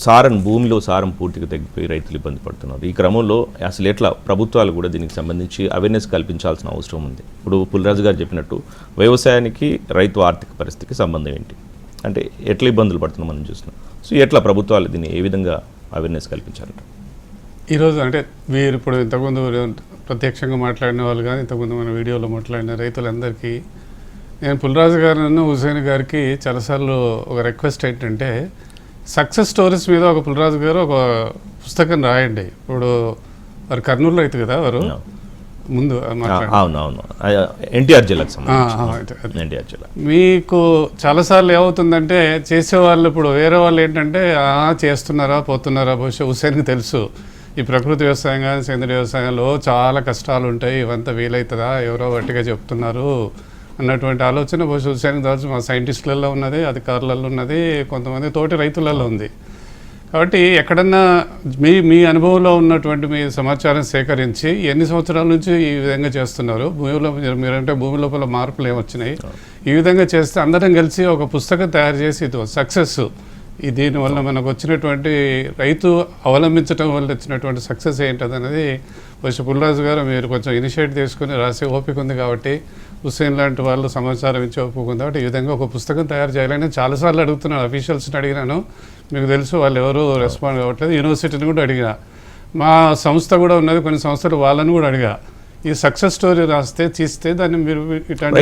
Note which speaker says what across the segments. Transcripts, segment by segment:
Speaker 1: సారం భూమిలో సారం పూర్తిగా తగ్గిపోయి రైతులు ఇబ్బంది పడుతున్నారు. ఈ క్రమంలో అసలు ఎట్లా ప్రభుత్వాలు కూడా దీనికి సంబంధించి అవేర్నెస్ కల్పించాల్సిన అవసరం ఉంది. ఇప్పుడు పుల్రాజు గారు చెప్పినట్టు వ్యవసాయానికి రైతు ఆర్థిక పరిస్థితికి సంబంధం ఏంటి? అంటే ఎట్లా ఇబ్బందులు పడుతున్నాం మనం చూస్తున్నాం. సో ఎట్లా ప్రభుత్వాలు దీన్ని ఏ విధంగా అవేర్నెస్ కల్పించారంట?
Speaker 2: ఈరోజు అంటే మీరు ఇప్పుడు ఇంతకుముందు ప్రత్యక్షంగా మాట్లాడిన వాళ్ళు కానీ ఇంతకుముందు మన వీడియోలో మాట్లాడిన రైతులందరికీ నేను పుల్రాజు గారు హుసేన్ గారికి చాలాసార్లు ఒక రిక్వెస్ట్ ఏంటంటే సక్సెస్ స్టోరీస్ మీద ఒక పుల్రాజు గారు ఒక పుస్తకం రాయండి. ఇప్పుడు వారు కర్నూలు రైతు కదా వారు? ముందు మాట్లాడండి.
Speaker 1: అవును అవును ఎన్టీఆర్ జిల్లాకు సంబంధించి
Speaker 2: అయితే-
Speaker 1: ఎన్టీఆర్ జిల్లా.
Speaker 2: మీకు చాలాసార్లు ఏమవుతుందంటే చేసేవాళ్ళు ఇప్పుడు వేరే వాళ్ళు ఏంటంటే "ఆ, చేస్తున్నారా పోతున్నారా బహుశా హుసేన్కి తెలుసు. ఈ ప్రకృతి వ్యవసాయం కానీ సేంద్రియ వ్యవసాయంలో చాలా కష్టాలు ఉంటాయి. ఇవంతా వీలవుతుందా ఎవరో వట్టిగా చెప్తున్నారు. అన్నటువంటి ఆలోచన బహుశా హుసేన్కి తెలుసు మా సైంటిస్టులలో ఉన్నది అధికారులలో ఉన్నది కొంతమంది తోటి రైతులలో ఉంది. కాబట్టి ఎక్కడన్నా మీ మీ అనుభవంలో ఉన్నటువంటి మీ సమాచారం సేకరించి ఎన్ని సంవత్సరాల నుంచి ఈ విధంగా చేస్తున్నారు? భూమిలో మీరు- మీరంటే భూమి లోపల మార్పులు ఏమొచ్చినాయి? ఈ విధంగా చేస్తే అందరం కలిసి ఒక పుస్తకం తయారు చేసి ఇది సక్సెస్ ఈ దీనివల్ల మనకు వచ్చినటువంటి రైతు అవలంబించడం వల్ల వచ్చినటువంటి సక్సెస్ ఏంటది అనేది బహుశా పుల్రాజు గారు మీరు కొంచెం ఇనిషియేట్ తీసుకుని రాసే ఓపిక ఉంది కాబట్టి హుస్సేన్ లాంటి వాళ్ళు సమాచారం ఇచ్చి ఒప్పుకుంది కాబట్టి ఈ విధంగా ఒక పుస్తకం తయారు చేయాలని చాలాసార్లు అడుగుతున్నాను అఫీషియల్స్ని అడిగినాను. మీకు తెలుసు వాళ్ళు ఎవరు రెస్పాండ్ కావట్లేదు. యూనివర్సిటీని కూడా అడిగా మా సంస్థ కూడా ఉన్నది కొన్ని సంస్థలు వాళ్ళని కూడా అడిగా. ఈ సక్సెస్ స్టోరీ రాస్తే తీస్తే దాన్ని మీరు ఇట్లాంటి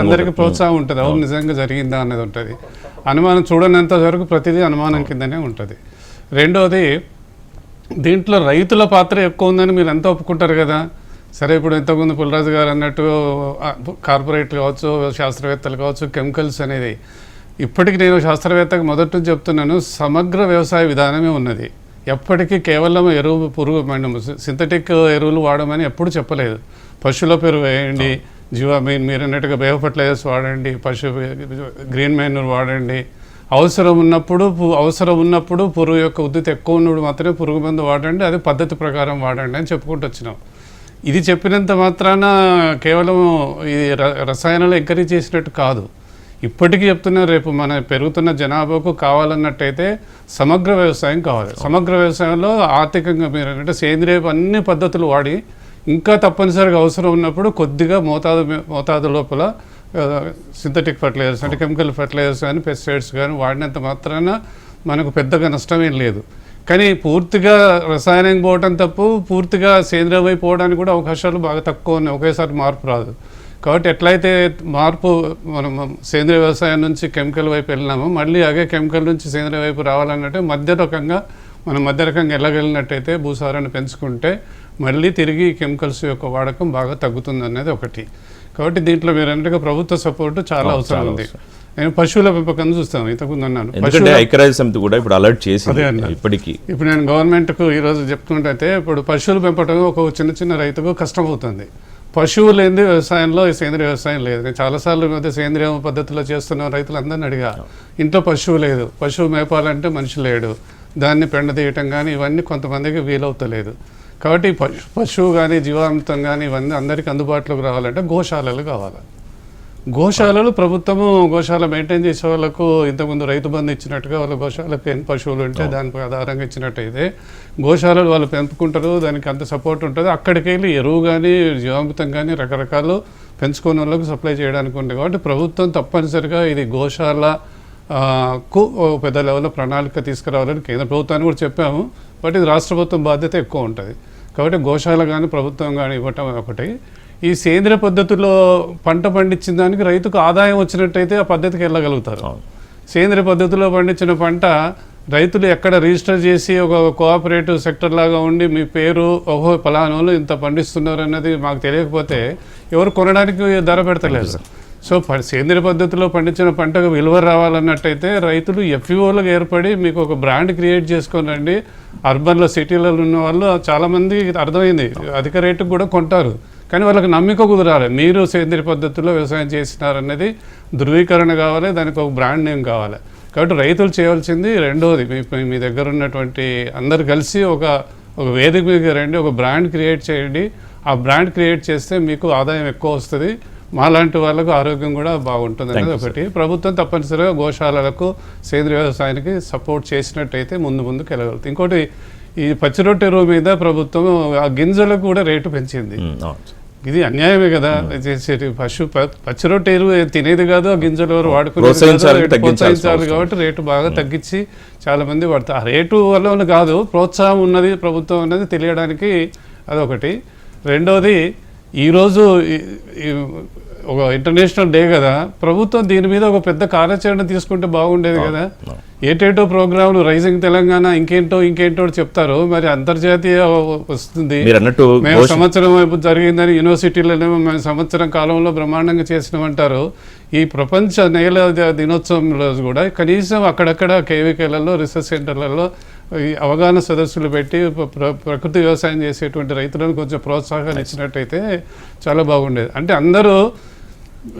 Speaker 2: అందరికీ. ప్రోత్సాహం ఉంటుంది. అవును నిజంగా జరిగిందా అనేది ఉంటుంది. అనుమానం చూడనంత వరకు ప్రతిదీ అనుమానం కిందనే ఉంటుంది. రెండోది దీంట్లో రైతుల పాత్ర ఎక్కువ ఉందని మీరు ఎంత ఒప్పుకుంటారు కదా? సరే ఇప్పుడు ఇంతకుముందు పుల్లరాజు గారు అన్నట్టు కార్పొరేట్లు కావచ్చు శాస్త్రవేత్తలు కావచ్చు కెమికల్స్ అనేది. ఇప్పటికి నేను శాస్త్రవేత్తకు మొదటి నుంచి చెప్తున్నాను సమగ్ర వ్యవసాయ విధానమే ఉన్నది. ఎప్పటికీ కేవలం ఎరువు పురుగు సింథటిక్ ఎరువులు వాడమని ఎప్పుడు చెప్పలేదు. పశువుల పెరుగు వేయండి జీవ మీన్ మీరు అన్నట్టుగా బయో వాడండి. పశు గ్రీన్ మైనూర్ వాడండి. అవసరం ఉన్నప్పుడు పు- అవసరం ఉన్నప్పుడు పురుగు యొక్క ఉద్దతి ఎక్కువ ఉన్నప్పుడు మాత్రమే పురుగు మందు వాడండి. అది పద్ధతి ప్రకారం వాడండి అని చెప్పుకుంటూ వచ్చినాం. ఇది చెప్పినంత మాత్రాన కేవలం ఈ ర- రసాయనాలు ఎంకరేజ్ చేసినట్టు కాదు. ఇప్పటికీ చెప్తున్నా రేపు మన పెరుగుతున్న జనాభాకు కావాలన్నట్టయితే సమగ్ర వ్యవసాయం కావాలి. సమగ్ర వ్యవసాయంలో ఆర్థికంగా మీరు అంటే సేంద్రియ అన్ని పద్ధతులు వాడి ఇంకా తప్పనిసరిగా అవసరం ఉన్నప్పుడు కొద్దిగా మోతాదు మోతాదు లోపల సింథటిక్ ఫర్టిలైజర్స్ అంటే కెమికల్ ఫర్టిలైజర్స్ కానీ పెస్టిసైడ్స్ కానీ వాడినంత మాత్రాన మనకు పెద్దగా నష్టమేం లేదు. కానీ పూర్తిగా రసాయనం పోవటం తప్పు పూర్తిగా సేంద్రియం వైపు పోవడానికి కూడా అవకాశాలు బాగా తక్కువ ఉన్నాయి. ఒకేసారి మార్పు రాదు. కాబట్టి ఎట్లయితే మార్పు మనం సేంద్రియ వ్యవసాయం నుంచి కెమికల్ వైపు వెళ్ళినామో మళ్ళీ అదే కెమికల్ నుంచి సేంద్రియ వైపు రావాలన్నట్టే మధ్య రకంగా మనం మధ్య రకంగా వెళ్ళగలిగినట్టయితే భూసారాన్ని పెంచుకుంటే మళ్ళీ తిరిగి కెమికల్స్ యొక్క వాడకం బాగా తగ్గుతుంది అనేది ఒకటి. కాబట్టి దీంట్లో మీరు అన్నట్టుగా ప్రభుత్వ సపోర్ట్ చాలా అవసరం ఉంది. నేను పశువుల పెంపకం చూస్తాను ఇంతకుముందు అన్నాను.
Speaker 1: ఎందుకంటే ఐక్యరాజ్య సమితి కూడా ఇప్పుడు అలర్ట్ చేసింది
Speaker 2: అన్న.
Speaker 1: ఇప్పటికీ.
Speaker 2: ఇప్పుడు నేను గవర్నమెంట్కు ఈరోజు చెప్తుంటే ఇప్పుడు పశువులు పెంపటం ఒక చిన్న చిన్న రైతుకు కష్టమవుతుంది. పశువులు లేనిది వ్యవసాయంలో ఈ సేంద్రియ వ్యవసాయం లేదు. నేను చాలాసార్లు మధ్య సేంద్రియ పద్ధతిలో చేస్తున్న రైతులందరినీ అడిగా ఇంట్లో పశువు లేదు. పశువు మేపాలంటే మనిషి లేడు. దాన్ని పెండ తీయటం కానీ ఇవన్నీ కొంతమందికి వీలవుతలేదు. కాబట్టి పశువు కానీ జీవామృతం కానీ ఇవన్నీ అందరికీ అందుబాటులోకి రావాలంటే గోశాలలు కావాలి. గోశాలలు ప్రభుత్వము గోశాల మెయింటైన్ చేసే వాళ్ళకు ఇంతకుముందు రైతు బంధు ఇచ్చినట్టుగా వాళ్ళ గోశాలకు ఎన్ని పశువులు ఉంటే దానిపై ఆధారంగా ఇచ్చినట్టయితే గోశాలలు వాళ్ళు పెంపుకుంటారు దానికి అంత సపోర్ట్ ఉంటుంది. అక్కడికి వెళ్ళి ఎరువు కానీ జీవామృతం కానీ రకరకాలు పెంచుకునే వాళ్ళకు సప్లై చేయడానికి ఉంది. కాబట్టి ప్రభుత్వం తప్పనిసరిగా ఇది గోశాల కు పెద్ద లెవెల్లో ప్రణాళిక తీసుకురావాలని కేంద్ర ప్రభుత్వాన్ని కూడా చెప్పాము. బట్ ఇది రాష్ట్ర ప్రభుత్వం బాధ్యత ఎక్కువ ఉంటుంది. కాబట్టి గోశాల కానీ ప్రభుత్వం కానీ ఇవ్వటం ఒకటి. ఈ సేంద్రియ పద్ధతిలో పంట పండించిన దానికి రైతుకు ఆదాయం వచ్చినట్టయితే ఆ పద్ధతికి వెళ్ళగలుగుతారు. సేంద్రియ పద్ధతిలో పండించిన పంట రైతులు ఎక్కడ రిజిస్టర్ చేసి ఒక కోఆపరేటివ్ సెక్టర్ లాగా ఉండి మీ పేరు ఓహో ఫలానోళ్ళు ఇంత పండిస్తున్నారు అన్నది మాకు తెలియకపోతే ఎవరు కొనడానికి ధర పెడతలేదు. సో ప- సేంద్రియ పద్ధతిలో పండించిన పంటకు విలువ రావాలన్నట్టయితే రైతులు ఎఫ్ఈఓలకు ఏర్పడి మీకు ఒక బ్రాండ్ క్రియేట్ చేసుకోనండి రండి. అర్బన్లో సిటీలలో ఉన్న వాళ్ళు చాలామంది అర్థమైంది. అధిక రేటుకు కూడా కొంటారు. కానీ వాళ్ళకి నమ్మిక కుదరాలి. మీరు సేంద్రియ పద్ధతిలో వ్యవసాయం చేసినారన్నది ధృవీకరణ కావాలి. దానికి ఒక బ్రాండ్ నేమ్ కావాలి. కాబట్టి రైతులు చేయవలసింది రెండోది. మీ మీ దగ్గర ఉన్నటువంటి అందరు కలిసి ఒక ఒక వేదిక మీద రండి. ఒక బ్రాండ్ క్రియేట్ చేయండి. ఆ బ్రాండ్ క్రియేట్ చేస్తే మీకు ఆదాయం ఎక్కువ వస్తుంది. మాలాంటి వాళ్ళకు ఆరోగ్యం కూడా బాగుంటుంది అనేది ఒకటి. ప్రభుత్వం తప్పనిసరిగా గోశాలలకు సేంద్రియ వ్యవసాయానికి సపోర్ట్ చేసినట్టయితే ముందు ముందుకు వెళ్ళగలుగుతుంది ఇంకోటి ఈ పచ్చి రొట్టె మీద ప్రభుత్వం ఆ గింజలకు కూడా రేటు పెంచింది.
Speaker 1: సార్.
Speaker 2: ఇది అన్యాయమే కదా. చేసేది పశు ప- పచ్చి రొట్టె ఎరువు తినేది కాదు ఆ గింజలు ఎవరు వాడుకునేది కాదు.
Speaker 1: ప్రోత్సహించాలి.
Speaker 2: కాబట్టి రేటు బాగా తగ్గించి చాలా మంది పడతారు ఆ రేటు వల్ల కాదు ప్రోత్సాహం ఉన్నది ప్రభుత్వం ఉన్నది తెలియడానికి అదొకటి. రెండోది ఈరోజు ఒక ఇంటర్నేషనల్ డే కదా ప్రభుత్వం దీని మీద ఒక పెద్ద కార్యాచరణ తీసుకుంటే బాగుండేది కదా. ఏటేటో ప్రోగ్రాంలు రైజింగ్ తెలంగాణ ఇంకేంటో ఇంకేంటో చెప్తారు మరి అంతర్జాతీయ వస్తుంది. మేము సంవత్సరం వైపు జరిగిందని యూనివర్సిటీలోనేమో మేము సంవత్సరం కాలంలో బ్రహ్మాండంగా చేసినామంటారు. ఈ ప్రపంచ నేల ద- దినోత్సవంలో కూడా కనీసం అక్కడక్కడ కేవీకేలలో రీసెర్చ్ సెంటర్లలో ఈ అవగాహన సదస్సులు పెట్టి ప్ర- ప్ర- ప్రకృతి వ్యవసాయం చేసేటువంటి రైతులను కొంచెం ప్రోత్సాహం ఇచ్చినట్టయితే చాలా బాగుండేది. అంటే అందరూ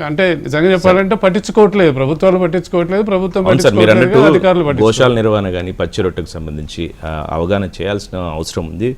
Speaker 2: అంటే నిజంగా చెప్పాలంటే పట్టించుకోవట్లేదు ప్రభుత్వాలు పట్టించుకోవట్లేదు ప్రభుత్వం పట్టించుకోవట్లేదు అధికారులు
Speaker 1: గోశాల నిర్వహణ కానీ పచ్చి రొట్టెకు సంబంధించి అవగాహన చేయాల్సిన అవసరం ఉంది.